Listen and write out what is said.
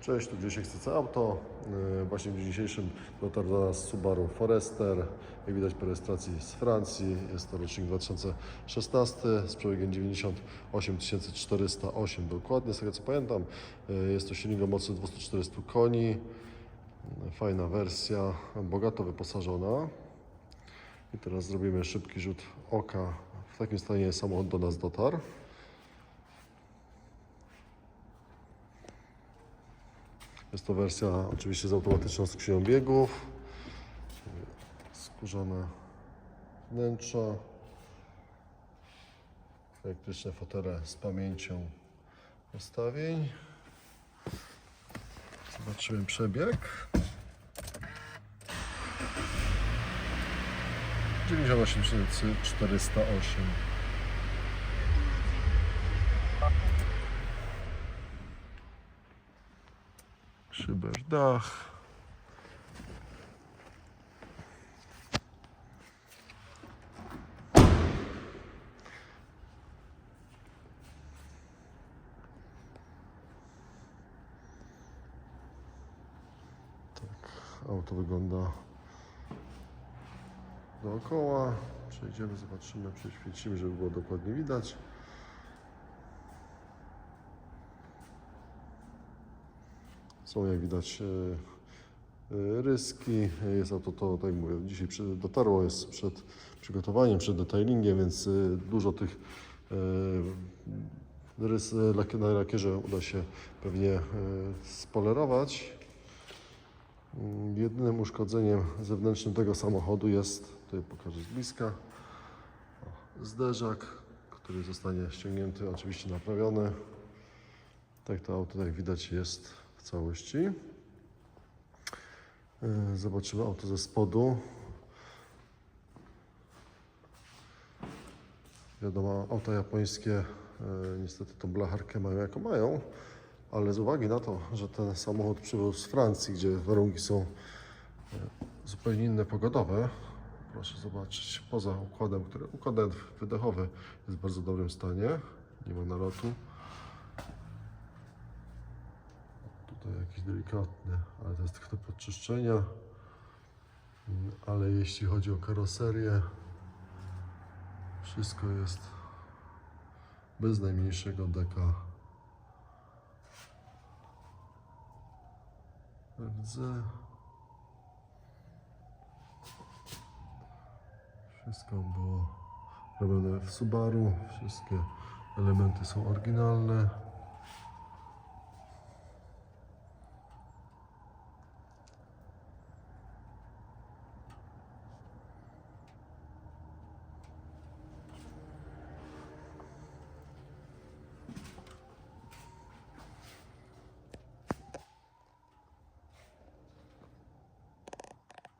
Cześć, tu Grzesiek CC Auto. Yy, Właśnie w dzisiejszym dotarł do nas Subaru Forester. Jak widać po rejestracji z Francji. Jest to rocznik 2016 z przebiegiem 98 408 dokładnie, z tego co pamiętam. Yy, Jest to silnik o mocy 240 koni. Yy, Fajna wersja, bogato wyposażona. I teraz zrobimy szybki rzut oka. W takim stanie samochód do nas dotarł. Jest to wersja oczywiście z automatyczną skrzynią biegów. Skórzane wnętrza. Elektryczne fotele z pamięcią ustawień. Zobaczymy przebieg. 98 408. Szyber dach. Tak, auto wygląda dookoła. Przejdziemy, zobaczymy, przeświecimy, żeby było dokładnie widać. Są jak widać e, e, ryski. Jest auto to, tak jak mówię, dzisiaj dotarło, jest przed przygotowaniem, przed detailingiem, więc e, dużo tych rys na lakierze uda się pewnie spolerować. Mm, Jedynym uszkodzeniem zewnętrznym tego samochodu jest, tutaj pokażę z bliska, zderzak, który zostanie ściągnięty, oczywiście naprawiony. Tak to auto, jak widać, jest całości. Yy, Zobaczymy auto ze spodu. Wiadomo, auta japońskie yy, niestety tą blacharkę mają jaką mają, ale z uwagi na to, że ten samochód przybył z Francji, gdzie warunki są yy, zupełnie inne pogodowe, proszę zobaczyć, poza układem, który układ wydechowy jest w bardzo dobrym stanie, nie ma nalotu. Jakiś delikatny, ale to jest tylko do podczyszczenia. Ale jeśli chodzi o karoserię, wszystko jest bez najmniejszego deka. Rdze. Wszystko było robione w Subaru. Wszystkie elementy są oryginalne.